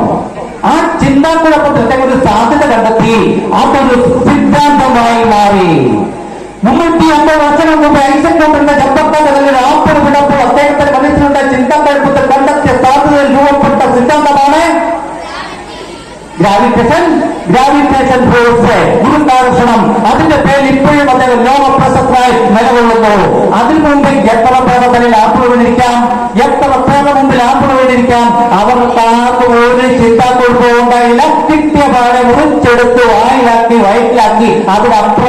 ആ ചിന്താക്കുഴപ്പത്തിൽ അദ്ദേഹം ഒരു സാധ്യത കണ്ടെത്തി. അതൊരു സിദ്ധാന്തമായി മാറി. മുന്നൂറ്റി അമ്പത് വർഷം മുമ്പ് ഐസക് ന്യൂട്ടന്റെ ചെറുപ്പക്കാരുടെ ആപ്പിൾ വീണപ്പോൾ അദ്ദേഹത്തിന്റെ മനസ്സിലുള്ള ചിന്താക്കുഴപ്പത്തിൽ കണ്ടെത്തിയ സാധ്യത രൂപപ്പെട്ട സിദ്ധാന്തമാണ് ഗ്രാവിറ്റേഷൻ ഗ്രാവിറ്റേഷൻ ഫോഴ്സ് ഗുരുത്വാകർഷണം. അതിന്റെ പേരിൽ ഇപ്പോഴും അദ്ദേഹം ലോക പ്രശസ്തമായി നിലകൊള്ളുന്നു. അതിനു മുമ്പിൽ എത്ര പേരുടെ തലയിൽ ആപ്പിൾ വീണിരിക്കാം? എത്ര പേരുടെ മുമ്പിൽ ആപ്പിൾ വീണിരിക്കാം? അവർക്ക് ആർക്കും ഒരു ചിന്താക്കുഴപ്പവും ഉണ്ടായില്ല കിട്ടിയ പാടെ മുറിച്ചെടുത്ത് വായിലാക്കി വയറ്റിലാക്കി. അതിനപ്പുറം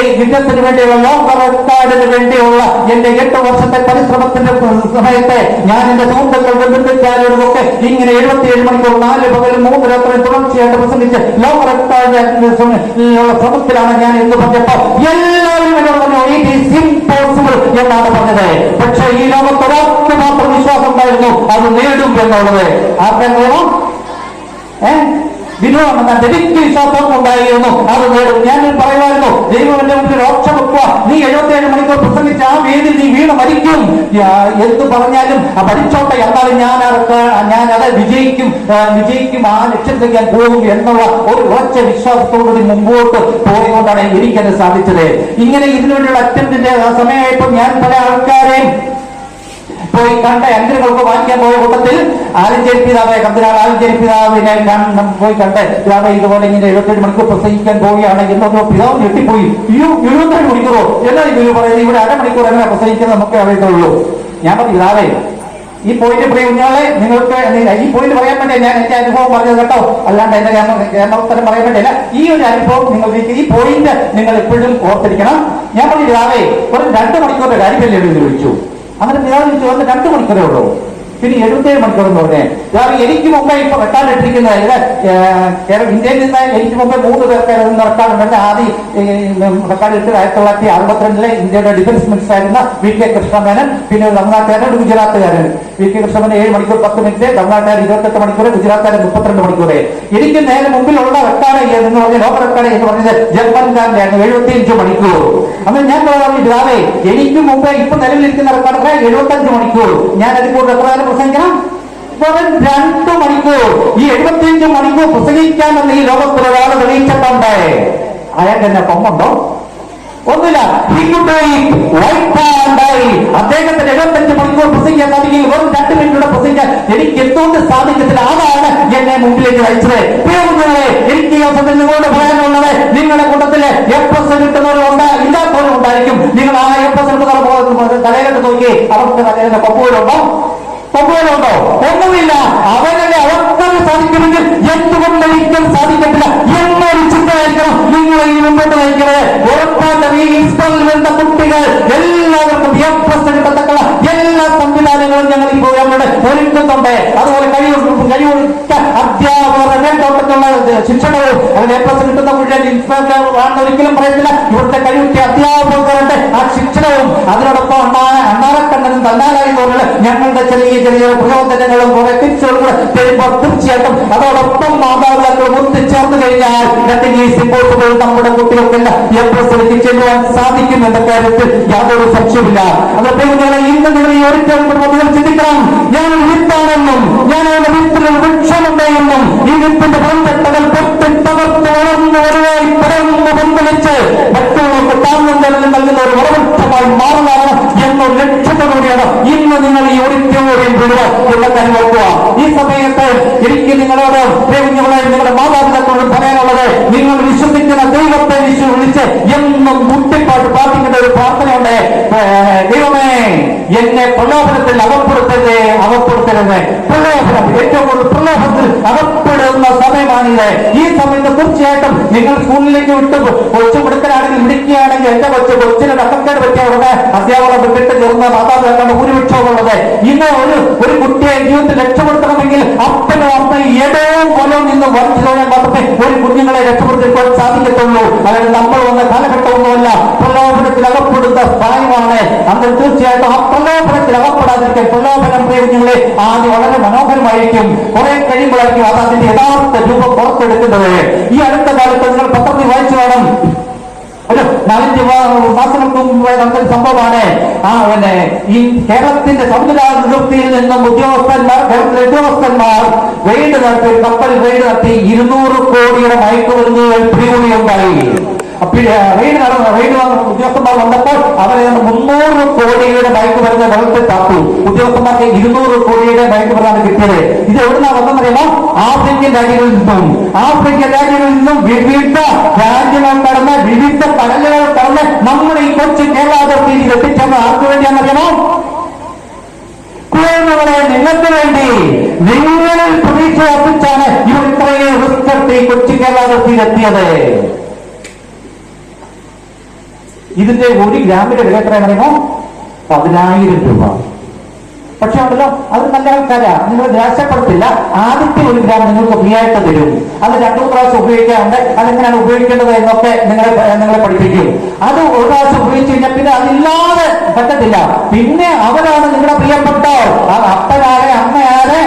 ഈ യുദ്ധത്തിന് വേണ്ടിയുള്ള ലോക വേണ്ടിയുള്ള എന്റെ എട്ട് വർഷത്തെ പരിശ്രമത്തിന്റെ സമയത്തെ ഞാൻ എന്റെ സുഹൃത്തുക്കളുടെ ബന്ധുക്കാരോടും ഇങ്ങനെ എഴുപത്തിയേഴ് മണിക്കൂർ നാല് പകൽ മൂന്ന് രാത്രി തുടർച്ചയായിട്ട് പ്രസംഗിച്ച് ലോക റെക്കോർഡിനുള്ള ശ്രമത്തിലാണ് ഞാൻ എന്ന് പറഞ്ഞപ്പോ എല്ലാവരും എന്നോട് പറഞ്ഞു ഇറ്റ് ഈസ് ഇമ്പോസിബിൾ എന്നാണ് പറഞ്ഞത്. പക്ഷേ ഈ ലോകത്ത് മാത്രം വിശ്വാസം ഉണ്ടായിരുന്നു അത് നേടും എന്നുള്ളത്. ആർക്കെങ്കിലും ഏ? വിനോദം എന്റെ വ്യക്തി വിശ്വാസം ഉണ്ടായിരുന്നു അത് നേടും ഞാൻ പറയുമായിരുന്നു ദൈവം എന്റെ മുമ്പിൽ ഓപ്ഷ വെക്കുക. നീ എഴുപത്തേഴ് മണിക്കൂർ പ്രസംഗിച്ച ആ വേദി നീ വീണ് മരിക്കും. എന്ത് പറഞ്ഞാലും ആ പഠിച്ചോട്ടെ എന്നാലും ഞാൻ ഞാൻ അത് വിജയിക്കും വിജയിക്കും ആ ലക്ഷ്യത്തിലേക്ക് ഞാൻ പോകും എന്നുള്ള ഒരു ഉറച്ച വിശ്വാസത്തോടുകൂടി മുമ്പോട്ട് പോയതുകൊണ്ടാണ് എനിക്കത് സാധിച്ചത്. ഇങ്ങനെ ഇതിനുവേണ്ടിയുള്ള അറ്റംപ്റ്റിന്റെ സമയമായപ്പോൾ ഞാൻ പല ആൾക്കാരെയും പോയി കണ്ട യന്ത്രങ്ങൾക്ക് വാങ്ങിക്കാൻ പോയ കൂട്ടത്തിൽ ആലഞ്ചേരി പിതാവേ കന്തിനാൾ ആലഞ്ചേരി പിതാവിനെ പോയി കണ്ട് പിതാവെ ഇതുപോലെ ഇങ്ങനെ എഴുപത്തേഴ് മണിക്കൂർ പ്രസംഗിക്കാൻ പോവുകയാണ് എന്നൊക്കെ പിതാവ് ഞെട്ടിപ്പോയി. എഴുപത്തേഴ് മണിക്കൂറോ? എന്നാ ഇത് പറയുന്നത്. ഇവിടെ അരമണിക്കൂർ എങ്ങനെ പ്രസംഗിക്കുന്നത് നമുക്ക് അറിയത്തുള്ളൂ. ഞാൻ പറഞ്ഞു പിതാവേ ഈ പോയിന്റ് പ്രിയ കുഞ്ഞാളെ നിങ്ങൾക്ക് ഈ പോയിന്റ് പറയാൻ വേണ്ടി ഞാൻ എന്റെ അനുഭവം പറഞ്ഞത് കേട്ടോ. അല്ലാണ്ട് എന്റെ കേരളോത്തരം പറയാൻ വേണ്ടിയല്ല ഈ ഒരു അനുഭവം നിങ്ങൾക്ക് ഈ പോയിന്റ് നിങ്ങൾ എപ്പോഴും ഓർത്തിരിക്കണം. ഞാൻ പറഞ്ഞു രാവേ ഒരു രണ്ട് മണിക്കൂറിന്റെ കാര്യമല്ലേ എന്ന് ചോദിച്ചു. അങ്ങനെ പിതാവ് ചോദിച്ചു വന്ന് രണ്ടു മണിക്കൂറേ ഉള്ളൂ. പിന്നെ എഴുപത്തേഴ് മണിക്കൂർ എന്ന് പറഞ്ഞേ. പിതാവ് എനിക്ക് മുമ്പേ ഇപ്പൊ വെട്ടാനിട്ടിരിക്കുന്ന ഇന്ത്യയിൽ നിന്ന് എനിക്ക് മുമ്പേ മൂന്ന് പേർക്ക് ഉണ്ട് ആദ്യം റെക്കാർഡ് ഇട്ട് ആയിരത്തി തൊള്ളായിരത്തി അറുപത്തിരണ്ടിലെ ഇന്ത്യയുടെ ഡിഫൻസ് മിനിസ്റ്റർ ആയിരുന്ന വി കെ കൃഷ്ണമേനൻ പിന്നെ ഒരു തമിഴ്നാട്ടുകാരൻ ഒരു ഗുജറാത്തുകാരൻ. വി കെ കൃഷ്ണമേനൻ ഏഴ് മണിക്കൂർ പത്ത് മിനിറ്റ് തമിഴ്നാട്ടുകാരൻ ഇരുപത്തെട്ട് മണിക്കൂർ ഗുജറാത്തുകാരൻ മുപ്പത്തിരണ്ട് മണിക്കൂർ എനിക്ക് നേരെ മുമ്പിലുള്ള റെക്കാർഡ് എന്ന് പറഞ്ഞ ലോക റെക്കാർഡ് എന്ന് പറഞ്ഞത് ജർമ്മൻകാരനായിരുന്നു എഴുപത്തിയഞ്ച് മണിക്കൂർ. അന്ന് ഞാൻ പറഞ്ഞു പിതാവേ എനിക്ക് മുമ്പേ ഇപ്പൊ നിലവിലിരിക്കുന്ന റെക്കാർഡ് എഴുപത്തഞ്ച് മണിക്കൂർ ഞാൻ എത്ര നേരം പ്രസംഗിക്കണം? വെറും രണ്ട് മണിക്കൂർ. ഈ എഴുപത്തിയഞ്ച് മണിക്കൂർ പ്രസംഗിക്കാമെന്ന് ഈ ലോകത്തിൽ ഒരാൾ തെളിയിച്ചിട്ടുണ്ട്. അയാൾക്ക് എന്നെ കൊമ്പുണ്ടോ? ഒന്നുമില്ല. He could do it. White and I. അദ്ദേഹത്തിന് എഴുപത്തഞ്ച് മണിക്കൂർ പ്രസംഗിക്കാൻ സാധിക്കും. വെറും രണ്ട് മിനിറ്റൂടെ പ്രസംഗിക്കാൻ എനിക്ക് എന്തുകൊണ്ട് സാധിക്കത്തില്ല? അതാണ് എന്നെ മുമ്പിലേക്ക് നയിച്ചത്. എനിക്ക് ഈ അവസരത്തിൽ നിങ്ങളോട് പറയാനുള്ളത് നിങ്ങളുടെ കൂട്ടത്തിൽ എ പ്ലസ് കിട്ടുന്നവർ തലയിലോട്ട് നോക്കി അവർക്ക് തലയിലെ കൊപ്പുകളുണ്ടോ കൊപ്പുകളുണ്ടോ ഒന്നുമില്ല. അവരുടെ അവർക്കത് സാധിക്കുമെങ്കിൽ എന്തുകൊണ്ട് ഒരിക്കലും സാധിക്കത്തില്ല? എന്നൊരു ചിന്തയായിരിക്കണം. നിങ്ങൾ ഈ മുമ്പോട്ട് നയിക്കുന്നത് ഉറപ്പായിട്ടും ഈ ഇൻസ്റ്റാളിൽ വരുന്ന കുട്ടികൾ എല്ലാവർക്കും എ പ്ലസ് എല്ലാ സംവിധാനങ്ങളും ഞങ്ങൾ ഈ പ്രോഗ്രാമിലൂടെ ഒരുക്കുന്നുണ്ട്. അതുപോലെ കഴിവ് കഴിവുറ്റ അധ്യാപകരുടെ തോട്ടത്തുള്ള ശിക്ഷണവും അതിന് എ പ്ലസ് കിട്ടുന്ന മുഴുവൻ ഇൻസ്പെക്ടർ വേണ്ട ഒരിക്കലും പറയത്തില്ല. ഇവിടുത്തെ കഴിവുറ്റ അധ്യാപകരുടെ ആ ശിക്ഷണവും അതിനോടൊപ്പം അണ്ണാ അണ്ണാറക്കണ്ണനും തന്നാലായി തോന്നുന്നത് ഞങ്ങളുടെ ചെറിയ ചെറിയ പ്രയോജനങ്ങളും കുറെ ടിപ്സുകളും കൂടെ തരുമ്പോൾ തീർച്ചയായിട്ടും അതോടൊപ്പം മാതാപിതാക്കളും ഒത്തുചേർന്ന് കഴിഞ്ഞാൽ രണ്ട് ഈ ഇമ്പോസിബിൾ നമ്മുടെ കുട്ടികൾക്കെല്ലാം. എ പ്ലസ് എത്തിച്ചേരുവാൻ സാധിക്കും എന്ന കാര്യത്തിൽ യാതൊരു സംശയമില്ല അതൊക്കെ ഇന്ന് നിങ്ങൾ ഈ ഒരു ചിന്തിക്കണം ഞാൻ വിത്താണെന്നും ഞാൻ അവരുടെ വിത്തിൽ ഒരു വൃക്ഷമുണ്ട് ഇരുപ്പിന്റെ ഈ വിത്തിന്റെ പന്തട്ടകൾ പൊട്ടി തകർത്ത് വളർന്നു വരുവായി പരന്നു പങ്കുവെച്ച് മറ്റുള്ളവർക്ക് താങ്ങും തലലും നൽകുന്ന ഒരു വളവൃക്ഷമായി മാറുന്നതാണ് എന്നൊരു ലക്ഷ്യത്തോടുകൂടിയാണ് ഇന്ന് നിങ്ങൾ ഈ ഓഡിറ്റോറിയം എന്ന കാര്യം ഓർക്കുക. ഈ സമയത്ത് എനിക്ക് നിങ്ങളോട് കുഞ്ഞുങ്ങളെ നിങ്ങളുടെ മാതാപിതാക്കളോട് പറയാനുള്ളത് നിങ്ങൾ വിശ്വസിക്കുന്ന ദൈവത്തെ വിശ്വ വിളിച്ച് എന്നും മുട്ടിപ്പാട്ട് പ്രാർത്ഥിക്കേണ്ട ഒരു പ്രാർത്ഥനയുണ്ട്. എന്നെ പ്രലോഭനത്തിൽ അകപ്പെടുത്തരുത് അകപ്പെടുത്തരുത് പ്രലോഭനം ഏറ്റവും കൂടുതൽ പ്രലോഭനത്തിൽ അകപ്പെടുന്ന സമയമാണിത് ഈ സമയത്ത് തീർച്ചയായിട്ടും നിങ്ങൾ സ്കൂളിലേക്ക് വിട്ട് കൊച്ചു മിടുക്കനാണെങ്കിൽ മിടുക്കിയാണെങ്കിൽ എന്റെ കൊച്ചു കൊച്ചിന് ഡക്കക്കേട് പറ്റിയ ഉടനെ അധ്യാപകർ വിട്ടിട്ട് ചേർന്ന മാതാപിതാക്കളുടെ ഭൂരിപക്ഷവും ഉള്ളത് ഇന്ന് ഒരു ഒരു കുട്ടിയെ ജീവിതത്തിൽ രക്ഷപ്പെടുത്തണമെങ്കിൽ അപ്പനും അമ്മയും ഇടവും കൊലവും നിന്ന് വർദ്ധിച്ചതോടെ മാത്രമേ ഒരു കുഞ്ഞുങ്ങളെ രക്ഷപ്പെടുത്തിക്കാൻ സാധിക്കത്തുള്ളൂ. അതായത് നമ്മൾ വന്ന കാലഘട്ടമൊന്നുമല്ല. പ്രലോഭനത്തിൽ അകപ്പെടുന്ന പ്രായമാണ്. അന്ന് തീർച്ചയായിട്ടും ആ പ്രലോഭനത്തിൽ അകപ്പെടാതിരിക്കെ പ്രലോഭനം കുഞ്ഞുങ്ങളെ ആദ്യം വളരെ മനോഹരമായിരിക്കും. കുറെ കഴിയുമ്പോഴായിരിക്കും അത് അതിന്റെ യഥാർത്ഥ രൂപം പുറത്തെടുക്കുന്നത്. ഈ അടുത്ത കാലത്ത് നിങ്ങൾ പത്രത്തിൽ വായിച്ചു വേണം ഒരു നാലഞ്ച് മാസങ്ങൾക്ക് മുമ്പ് നടന്ന സംഭവമാണ്. ആ പിന്നെ ഈ കേരളത്തിന്റെ സംവിധാന നിവൃത്തിയിൽ നിന്നും ഉദ്യോഗസ്ഥന്മാർ കേരളത്തിലെ ഉദ്യോഗസ്ഥന്മാർ റെയ്ഡ് നടത്തി കപ്പൽ റെയ്ഡ് നടത്തി ഇരുന്നൂറ് കോടിയുടെ മയക്കുമരുന്നുകൾ പിടികൂടിയുണ്ടായി. റെയ്ഡ് നടന്ന റെയ്ഡ് ഉദ്യോഗസ്ഥന്മാർ വന്നപ്പോൾ അവരെ മുന്നൂറ് കോടിയുടെ മയക്കുമരുന്ന് വെള്ളത്തിൽ താത്തു ഉദ്യോഗസ്ഥന്മാർക്ക് ഇരുന്നൂറ് കോടിയുടെ മയക്കുമരുന്നാണ് കിട്ടിയത്. ഇത് എവിടുന്നാ വന്നെന്നറിയാമോ ആഫ്രിക്കൻ രാജ്യങ്ങളിൽ നിന്നും. ആഫ്രിക്കൻ രാജ്യങ്ങളിൽ നിന്നും വിവിധ രാജ്യങ്ങൾ കടന്ന് വിവിധ കടലുകൾ കടന്ന് നമ്മുടെ ഈ കൊച്ചു കേരളാതിർത്തിയിൽ എത്തിച്ചേർന്നത് ആർക്ക് വേണ്ടിയാണെന്നറിയാമോ? കുഴലുകളെ നിങ്ങൾക്ക് വേണ്ടി നിങ്ങളിൽ പ്രതീക്ഷ അർപ്പിച്ചാണ് ഇവർ ഇത്രയും റിസ്ക് എടുത്ത് ഈ കൊച്ചു കേരളാതിർത്തിയിൽ എത്തിയത്. ഇതിന്റെ ഒരു ഗ്രാമിന്റെ വില എത്രയാണെന്നോ പതിനായിരം രൂപ. പക്ഷെ ഉണ്ടല്ലോ അവർ നല്ല ആൾക്കാരാ. നിങ്ങൾ നിരാശപ്പെടുത്തില്ല. ആദ്യത്തെ ഒരു ഗ്രാം നിങ്ങൾക്ക് ഫ്രീ ആയിട്ട് തരും. അത് രണ്ടു പ്രാവശ്യം ഉപയോഗിക്കാറുണ്ട്. അതെങ്ങനെയാണ് ഉപയോഗിക്കേണ്ടത് എന്നൊക്കെ നിങ്ങളെ നിങ്ങളെ പഠിപ്പിക്കും. അത് ഒരു പ്രാവശ്യം ഉപയോഗിച്ച് കഴിഞ്ഞാൽ പിന്നെ അതില്ലാതെ പറ്റത്തില്ല. പിന്നെ അവരാണ് നിങ്ങളുടെ പ്രിയപ്പെട്ട അപ്പനാരെ അമ്മയാരെ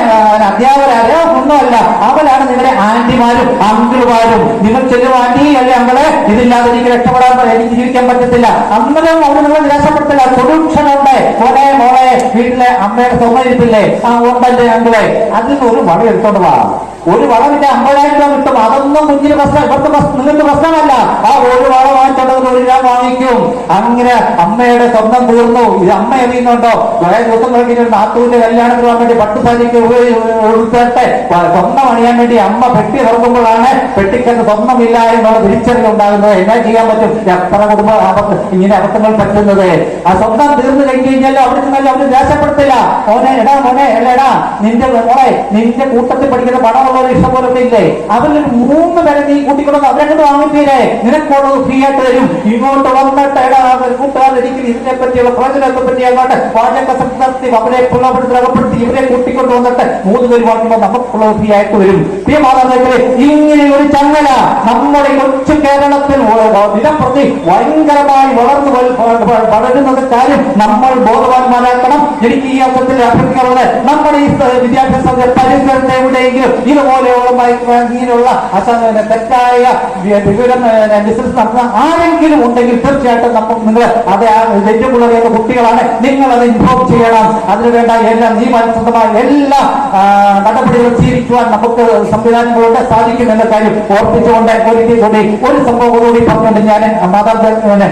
അധ്യാപകരാരെ ഒന്നുമല്ല. അവരാണ് നിങ്ങളുടെ ആന്റിമാരും അങ്കിളുമാരും. നിങ്ങൾ ചെല്ലു ആന്റി അല്ലെ അങ്ങളെ ഇതില്ലാതെ എനിക്ക് രക്ഷപ്പെടാൻ എനിക്ക് ജീവിക്കാൻ പറ്റത്തില്ല. അന്നേരം അവർ നിങ്ങളെ നിരാശപ്പെടുത്തില്ല സൊല്യൂഷൻ ഉണ്ട് മോനെ മോളെ വീട്ടിലെ അമ്മയുടെ സ്വന്തം ആ ഉണ്ടല്ലേ അങ്കിളെ അതിൽ നിന്ന് ഒരു വള എടുത്തോണ്ട് വാ. ഒരു വളമില്ല അമ്പതിനായിരം രൂപ കിട്ടും. അതൊന്നും കുഞ്ഞിന് പ്രശ്നം ഇവിടുത്തെ നിങ്ങൾക്ക് പ്രശ്നമല്ല. ആ ഒരു വള വാങ്ങിച്ചുള്ളത് ഒരു രൂപ വാങ്ങിക്കും. അങ്ങനെ അമ്മയുടെ സ്വന്തം തീർന്നു. ഇത് അമ്മ എറിയുന്നുണ്ടോ കുറെ ദിവസം കഴിഞ്ഞ നാത്തൂന്റെ കല്യാണത്തിന് പോകാൻ വേണ്ടി പട്ടുസാരിക്ക് ഉൾപ്പെട്ട് സ്വന്തം അണിയാൻ വേണ്ടി അമ്മ പെട്ടി തുറക്കുമ്പോഴാണ് പെട്ടിക്കത്ത് സ്വന്തം എന്നുള്ള തിരിച്ചറിവ് ഉണ്ടാകുന്നത്. എന്നാ ചെയ്യാൻ പറ്റും? എത്ര കുടുംബ ഇങ്ങനെ അബദ്ധങ്ങൾ പറ്റുന്നത്. ആ സ്വന്തം തീർന്നു കഴിഞ്ഞു കഴിഞ്ഞാൽ അവിടെ ചെന്നാൽ അവർ ദേഷ്യപ്പെടുത്തില്ല. മോനെ എടാ മോനെ എടാ നിന്റെ മോളെ നിന്റെ കൂട്ടത്തിൽ പഠിക്കുന്ന ഇഷ്ടം പോലെ ഒക്കെ ഇല്ലേ അവരിൽ മൂന്ന് പേരെ നീ കൂട്ടിക്കൊണ്ടു അവരെ വാങ്ങിപ്പീരേ നിനക്കോട് ഫ്രീ ആയിട്ട് തരും. ഇങ്ങോട്ട് വന്നിട്ട് എനിക്ക് ഇതിനെ പറ്റിയുള്ള പ്രവചനത്തെ പറ്റി അങ്ങോട്ട് പാചക സംസ്കൃതി അവരെ പുള്ളപ്പെടുത്തി ഇവരെ കൂട്ടിക്കൊണ്ട് വന്നിട്ട് മൂന്ന് പേര് വാങ്ങുമ്പോൾ നമുക്കുള്ള ഫ്രീ ആയിട്ട് വരും പ്രിയ മാതാപിതാക്കളെ ഇങ്ങനെ ഒരു ചങ്ങല നമ്മുടെ കൊച്ചു കേരളത്തിൽ ദിനപ്രതി ഭയങ്കരമായി വളർന്നു വളരുന്നത് കാര്യം നമ്മൾ ബോധവാന്മാരാക്കണം. എനിക്ക് ഈ അർത്ഥത്തിൽ അഭ്യർത്ഥിക്കാറുള്ളത് നമ്മുടെ ഈ വിദ്യാഭ്യാസ പരിസരത്തെ എവിടെയെങ്കിലും ഇതുപോലെയുള്ള മയക്ക് ഇങ്ങനെയുള്ള തെറ്റായ വിവരം ബിസിനസ് നടത്തുന്ന ആരെങ്കിലും ഉണ്ടെങ്കിൽ തീർച്ചയായിട്ടും നമുക്ക് നിങ്ങൾ അത് വെല്ലുവിളിയുള്ള കുട്ടികളാണ്. നിങ്ങൾ അത് ഇൻഫോം ചെയ്യണം. അതിനുവേണ്ട എല്ലാ നിയമാനുസൃതമായ എല്ലാ നടപടികളും സ്വീകരിക്കുവാൻ നമുക്ക് സംവിധാനങ്ങളുടെ സാധിക്കും എന്ന കാര്യം ഓർപ്പിച്ചുകൊണ്ട് ഒരിക്കൽ കൂടി ഒരു സംഭവം കൂടി പറഞ്ഞുകൊണ്ട് ഞാൻ മാതാപിതാക്കളെ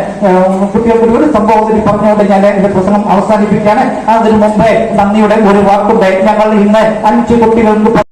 കുട്ടികൾക്ക് ഒരു സംഭവം കൂടി പറഞ്ഞുകൊണ്ട് ഞാൻ എന്റെ പ്രസംഗം അവസാനിപ്പിക്കുകയാണ്. അതിനു മുമ്പേ നന്ദിയുടെ ഒരു വാക്കുണ്ട്. ഞങ്ങൾ ഇന്ന് അഞ്ച് കുട്ടികൾക്ക്